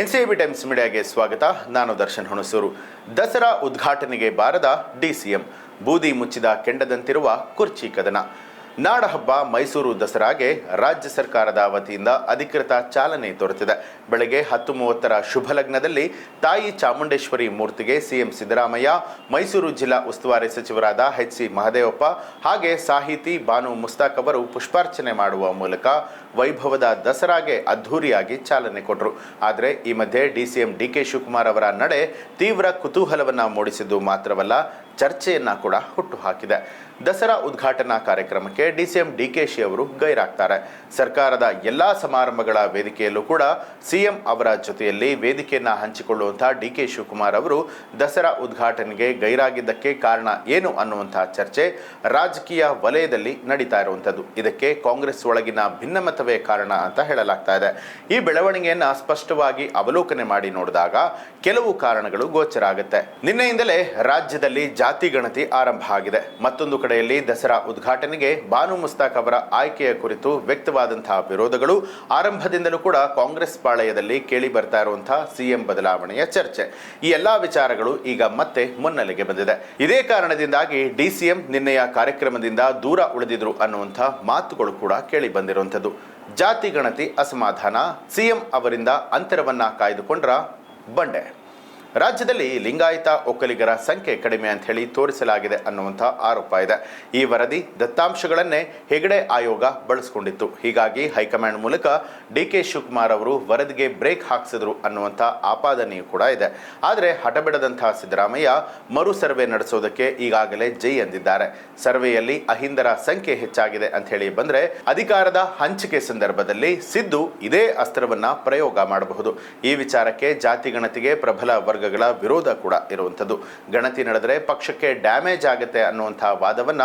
NCB times ಮೀಡಿಯಾಗೆ ಸ್ವಾಗತ. ನಾನು ದರ್ಶನ್ ಹುಣಸೂರು. ದಸರಾ ಉದ್ಘಾಟನೆಗೆ ಬಾರದ ಡಿಸಿಎಂ ಬೂದಿ ಮುಚ್ಚಿದ ಕೆಂಡದಂತಿರುವ ಕುರ್ಚಿ ಕದನ. ನಾಡಹಬ್ಬ ಮೈಸೂರು ದಸರಾಗೆ ರಾಜ್ಯ ಸರ್ಕಾರದ ವತಿಯಿಂದ ಅಧಿಕೃತ ಚಾಲನೆ ದೊರೆತಿದೆ. ಬೆಳಗ್ಗೆ ಹತ್ತು ಮೂವತ್ತರ ಶುಭ ಲಗ್ನದಲ್ಲಿ ತಾಯಿ ಚಾಮುಂಡೇಶ್ವರಿ ಮೂರ್ತಿಗೆ ಸಿಎಂ ಸಿದ್ದರಾಮಯ್ಯ, ಮೈಸೂರು ಜಿಲ್ಲಾ ಉಸ್ತುವಾರಿ ಸಚಿವರಾದ ಎಚ್ ಸಿ ಮಹದೇವಪ್ಪ ಹಾಗೆ ಸಾಹಿತಿ ಬಾನು ಮುಸ್ತಾಕ್ ಅವರು ಪುಷ್ಪಾರ್ಚನೆ ಮಾಡುವ ಮೂಲಕ ವೈಭವದ ದಸರಾಗೆ ಅದ್ಧೂರಿಯಾಗಿ ಚಾಲನೆ ಕೊಟ್ಟರು ಆದರೆ ಈ ಮಧ್ಯೆ ಡಿಸಿಎಂ ಡಿ ಕೆ ಶಿವಕುಮಾರ್ ಅವರ ನಡೆ ತೀವ್ರ ಕುತೂಹಲವನ್ನು ಮೂಡಿಸಿದ್ದು ಮಾತ್ರವಲ್ಲ, ಚರ್ಚೆಯನ್ನ ಕೂಡ ಹುಟ್ಟುಹಾಕಿದೆ. ದಸರಾ ಉದ್ಘಾಟನಾ ಕಾರ್ಯಕ್ರಮಕ್ಕೆ ಡಿಸಿಎಂ ಡಿಕೆಶಿ ಅವರು ಗೈರಾಗ್ತಾರೆ. ಸರ್ಕಾರದ ಎಲ್ಲಾ ಸಮಾರಂಭಗಳ ವೇದಿಕೆಯಲ್ಲೂ ಕೂಡ ಸಿಎಂ ಅವರ ಜೊತೆಯಲ್ಲಿ ವೇದಿಕೆಯನ್ನು ಹಂಚಿಕೊಳ್ಳುವಂತಹ ಡಿ ಕೆ ಶಿವಕುಮಾರ್ ಅವರು ದಸರಾ ಉದ್ಘಾಟನೆಗೆ ಗೈರಾಗಿದ್ದಕ್ಕೆ ಕಾರಣ ಏನು ಅನ್ನುವಂತಹ ಚರ್ಚೆ ರಾಜಕೀಯ ವಲಯದಲ್ಲಿ ನಡೀತಾ ಇರುವಂಥದ್ದು. ಇದಕ್ಕೆ ಕಾಂಗ್ರೆಸ್ ಒಳಗಿನ ಭಿನ್ನಮತವೇ ಕಾರಣ ಅಂತ ಹೇಳಲಾಗ್ತಾ ಇದೆ. ಈ ಬೆಳವಣಿಗೆಯನ್ನ ಸ್ಪಷ್ಟವಾಗಿ ಅವಲೋಕನೆ ಮಾಡಿ ನೋಡಿದಾಗ ಕೆಲವು ಕಾರಣಗಳು ಗೋಚರ ಆಗುತ್ತೆ. ನಿನ್ನೆಯಿಂದಲೇ ರಾಜ್ಯದಲ್ಲಿ ಜಾತಿ ಗಣತಿ ಆರಂಭ ಆಗಿದೆ. ಮತ್ತೊಂದು ಕಡೆಯಲ್ಲಿ ದಸರಾ ಉದ್ಘಾಟನೆಗೆ ಬಾನು ಮುಸ್ತಾಕ್ ಅವರ ಆಯ್ಕೆಯ ಕುರಿತು ವ್ಯಕ್ತವಾದಂತಹ ವಿರೋಧಗಳು ಆರಂಭದಿಂದಲೂ ಕೂಡ ಕಾಂಗ್ರೆಸ್ ಪಾಳಯದಲ್ಲಿ ಕೇಳಿ ಬರ್ತಾ ಇರುವಂತಹ ಸಿಎಂ ಬದಲಾವಣೆಯ ಚರ್ಚೆ. ಈ ಎಲ್ಲಾ ವಿಚಾರಗಳು ಈಗ ಮತ್ತೆ ಮುನ್ನೆಲೆಗೆ ಬಂದಿದೆ. ಇದೇ ಕಾರಣದಿಂದಾಗಿ ಡಿಸಿಎಂ ನಿನ್ನೆಯ ಕಾರ್ಯಕ್ರಮದಿಂದ ದೂರ ಉಳಿದಿದ್ರು ಅನ್ನುವಂತಹ ಮಾತುಗಳು ಕೂಡ ಕೇಳಿ ಬಂದಿರುವಂಥದ್ದು. ಜಾತಿ ಗಣತಿ ಅಸಮಾಧಾನ ಸಿಎಂ ಅವರಿಂದ ಅಂತರವನ್ನ ಕಾಯ್ದುಕೊಂಡ್ರ ಬಂಡೆ. ರಾಜ್ಯದಲ್ಲಿ ಲಿಂಗಾಯತ ಒಕ್ಕಲಿಗರ ಸಂಖ್ಯೆ ಕಡಿಮೆ ಅಂತ ಹೇಳಿ ತೋರಿಸಲಾಗಿದೆ ಅನ್ನುವಂಥ ಆರೋಪ ಇದೆ. ಈ ವರದಿ ದತ್ತಾಂಶಗಳನ್ನೇ ಹೆಗಡೆ ಆಯೋಗ ಬಳಸಿಕೊಂಡಿತ್ತು. ಹೀಗಾಗಿ ಹೈಕಮಾಂಡ್ ಮೂಲಕ ಡಿ ಕೆ ಶಿವಕುಮಾರ್ ಅವರು ವರದಿಗೆ ಬ್ರೇಕ್ ಹಾಕಿಸಿದ್ರು ಅನ್ನುವಂಥ ಆಪಾದನೆಯೂ ಕೂಡ ಇದೆ. ಆದರೆ ಹಠಬಿಡದಂತಹ ಸಿದ್ದರಾಮಯ್ಯ ಮರು ಸರ್ವೆ ನಡೆಸೋದಕ್ಕೆ ಈಗಾಗಲೇ ಜೈ ಎಂದಿದ್ದಾರೆ. ಸರ್ವೆಯಲ್ಲಿ ಅಹಿಂದರ ಸಂಖ್ಯೆ ಹೆಚ್ಚಾಗಿದೆ ಅಂತ ಹೇಳಿ ಬಂದ್ರೆ ಅಧಿಕಾರದ ಹಂಚಿಕೆ ಸಂದರ್ಭದಲ್ಲಿ ಸಿದ್ದು ಇದೇ ಅಸ್ತ್ರವನ್ನ ಪ್ರಯೋಗ ಮಾಡಬಹುದು. ಈ ವಿಚಾರಕ್ಕೆ ಜಾತಿ ಗಣತಿಗೆ ಪ್ರಬಲ ವರ್ಗಗಳ ವಿರೋಧ ಕೂಡ ಇರುವಂಥದ್ದು. ಗಣತಿ ನಡೆದರೆ ಪಕ್ಷಕ್ಕೆ ಡ್ಯಾಮೇಜ್ ಆಗುತ್ತೆ ಅನ್ನುವಂತಹ ವಾದವನ್ನ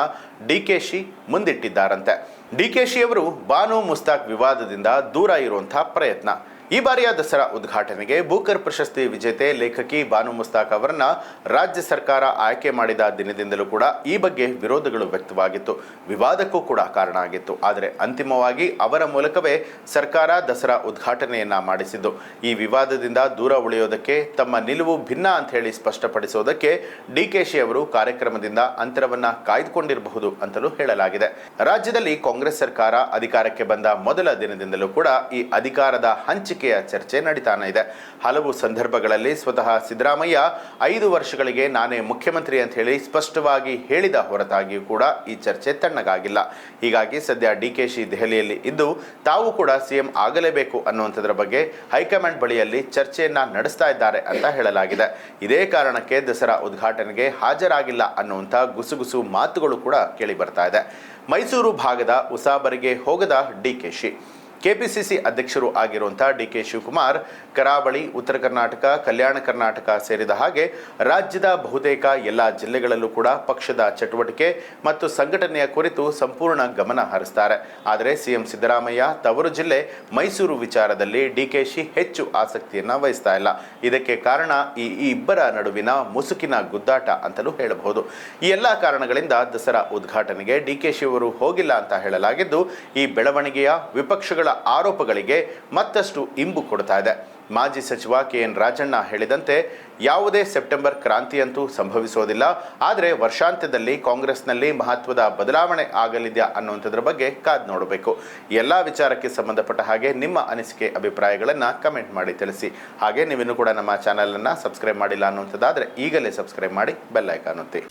ಡಿಕೆಶಿ ಮುಂದಿಟ್ಟಿದ್ದಾರಂತೆ. ಡಿಕೆಶಿ ಅವರು ಬಾನು ಮುಸ್ತಾಕ್ ವಿವಾದದಿಂದ ದೂರ ಇರುವಂಥ ಪ್ರಯತ್ನ. ಈ ಬಾರಿಯ ದಸರಾ ಉದ್ಘಾಟನೆಗೆ ಬೂಕರ್ ಪ್ರಶಸ್ತಿ ವಿಜೇತೆ ಲೇಖಕಿ ಬಾನು ಮುಸ್ತಾಕ್ ಅವರನ್ನ ರಾಜ್ಯ ಸರ್ಕಾರ ಆಯ್ಕೆ ಮಾಡಿದ ದಿನದಿಂದಲೂ ಕೂಡ ಈ ಬಗ್ಗೆ ವಿರೋಧಗಳು ವ್ಯಕ್ತವಾಗಿತ್ತು. ವಿವಾದಕ್ಕೂ ಕೂಡ ಕಾರಣ ಆಗಿತ್ತು. ಆದರೆ ಅಂತಿಮವಾಗಿ ಅವರ ಮೂಲಕವೇ ಸರ್ಕಾರ ದಸರಾ ಉದ್ಘಾಟನೆಯನ್ನ ಮಾಡಿಸಿದ್ದು. ಈ ವಿವಾದದಿಂದ ದೂರ ಉಳಿಯೋದಕ್ಕೆ, ತಮ್ಮ ನಿಲುವು ಭಿನ್ನ ಅಂತ ಹೇಳಿ ಸ್ಪಷ್ಟಪಡಿಸೋದಕ್ಕೆ ಡಿಕೆಶಿ ಅವರು ಕಾರ್ಯಕ್ರಮದಿಂದ ಅಂತರವನ್ನ ಕಾಯ್ದುಕೊಂಡಿರಬಹುದು ಅಂತಲೂ ಹೇಳಲಾಗಿದೆ. ರಾಜ್ಯದಲ್ಲಿ ಕಾಂಗ್ರೆಸ್ ಸರ್ಕಾರ ಅಧಿಕಾರಕ್ಕೆ ಬಂದ ಮೊದಲ ದಿನದಿಂದಲೂ ಕೂಡ ಈ ಅಧಿಕಾರದ ಹಂಚಿಕೆಯ ಚರ್ಚೆ ನಡೀತಾನೆ ಇದೆ. ಹಲವು ಸಂದರ್ಭಗಳಲ್ಲಿ ಸ್ವತಃ ಸಿದ್ದರಾಮಯ್ಯ ಐದು ವರ್ಷಗಳಿಗೆ ನಾನೇ ಮುಖ್ಯಮಂತ್ರಿ ಅಂತ ಹೇಳಿ ಸ್ಪಷ್ಟವಾಗಿ ಹೇಳಿದ ಹೊರತಾಗಿಯೂ ಕೂಡ ಈ ಚರ್ಚೆ ತಣ್ಣಗಾಗಿಲ್ಲ. ಹೀಗಾಗಿ ಸದ್ಯ ಡಿಕೆಶಿ ದೆಹಲಿಯಲ್ಲಿ ಇದ್ದು ತಾವು ಕೂಡ ಸಿಎಂ ಆಗಲೇಬೇಕು ಅನ್ನುವಂಥದ್ರ ಬಗ್ಗೆ ಹೈಕಮಾಂಡ್ ಬಳಿಯಲ್ಲಿ ಚರ್ಚೆಯನ್ನ ನಡೆಸ್ತಾ ಇದ್ದಾರೆ ಅಂತ ಹೇಳಲಾಗಿದೆ. ಇದೇ ಕಾರಣಕ್ಕೆ ದಸರಾ ಉದ್ಘಾಟನೆಗೆ ಹಾಜರಾಗಿಲ್ಲ ಅನ್ನುವಂಥ ಗುಸುಗುಸು ಮಾತುಗಳು ಕೂಡ ಕೇಳಿ ಬರ್ತಾ ಇದೆ. ಮೈಸೂರು ಭಾಗದ ಉಸಾಬರಿಗೆ ಹೋಗದ ಡಿಕೆಶಿ ಕೆಪಿಸಿಸಿ ಅಧ್ಯಕ್ಷರು ಆಗಿರುವಂಥ ಡಿ ಕೆ ಶಿವಕುಮಾರ್ ಕರಾವಳಿ, ಉತ್ತರ ಕರ್ನಾಟಕ, ಕಲ್ಯಾಣ ಕರ್ನಾಟಕ ಸೇರಿದ ಹಾಗೆ ರಾಜ್ಯದ ಬಹುತೇಕ ಎಲ್ಲ ಜಿಲ್ಲೆಗಳಲ್ಲೂ ಕೂಡ ಪಕ್ಷದ ಚಟುವಟಿಕೆ ಮತ್ತು ಸಂಘಟನೆಯ ಕುರಿತು ಸಂಪೂರ್ಣ ಗಮನ ಹರಿಸ್ತಾರೆ. ಆದರೆ ಸಿಎಂ ಸಿದ್ದರಾಮಯ್ಯ ತವರು ಜಿಲ್ಲೆ ಮೈಸೂರು ವಿಚಾರದಲ್ಲಿ ಡಿಕೆಶಿ ಹೆಚ್ಚು ಆಸಕ್ತಿಯನ್ನು ವಹಿಸ್ತಾ ಇಲ್ಲ. ಇದಕ್ಕೆ ಕಾರಣ ಈ ಇಬ್ಬರ ನಡುವಿನ ಮುಸುಕಿನ ಗುದ್ದಾಟ ಅಂತಲೂ ಹೇಳಬಹುದು. ಈ ಎಲ್ಲ ಕಾರಣಗಳಿಂದ ದಸರಾ ಉದ್ಘಾಟನೆಗೆ ಡಿಕೆಶಿ ಅವರು ಹೋಗಿಲ್ಲ ಅಂತ ಹೇಳಲಾಗಿದ್ದು, ಈ ಬೆಳವಣಿಗೆಯ ವಿಪಕ್ಷಗಳ ಆರೋಪಗಳಿಗೆ ಮತ್ತಷ್ಟು ಇಂಬು ಕೊಡ್ತಾ ಇದೆ. ಮಾಜಿ ಸಚಿವ ಕೆ ಎನ್ ರಾಜಣ್ಣ ಹೇಳಿದಂತೆ ಯಾವುದೇ ಸೆಪ್ಟೆಂಬರ್ ಕ್ರಾಂತಿಯಂತೂ ಸಂಭವಿಸೋದಿಲ್ಲ. ಆದರೆ ವರ್ಷಾಂತ್ಯದಲ್ಲಿ ಕಾಂಗ್ರೆಸ್ನಲ್ಲಿ ಮಹತ್ವದ ಬದಲಾವಣೆ ಆಗಲಿದೆಯಾ ಅನ್ನುವಂಥದ್ರ ಬಗ್ಗೆ ಕಾದ್ ನೋಡಬೇಕು. ಎಲ್ಲ ವಿಚಾರಕ್ಕೆ ಸಂಬಂಧಪಟ್ಟ ಹಾಗೆ ನಿಮ್ಮ ಅನಿಸಿಕೆ, ಅಭಿಪ್ರಾಯಗಳನ್ನು ಕಮೆಂಟ್ ಮಾಡಿ ತಿಳಿಸಿ. ಹಾಗೆ ನೀವಿನ್ನೂ ಕೂಡ ನಮ್ಮ ಚಾನಲನ್ನು ಸಬ್ಸ್ಕ್ರೈಬ್ ಮಾಡಿಲ್ಲ ಅನ್ನುವಂಥದ್ದಾದರೆ ಈಗಲೇ ಸಬ್ಸ್ಕ್ರೈಬ್ ಮಾಡಿ ಬೆಲ್ ಐಕಾನ್ ಒತ್ತಿ.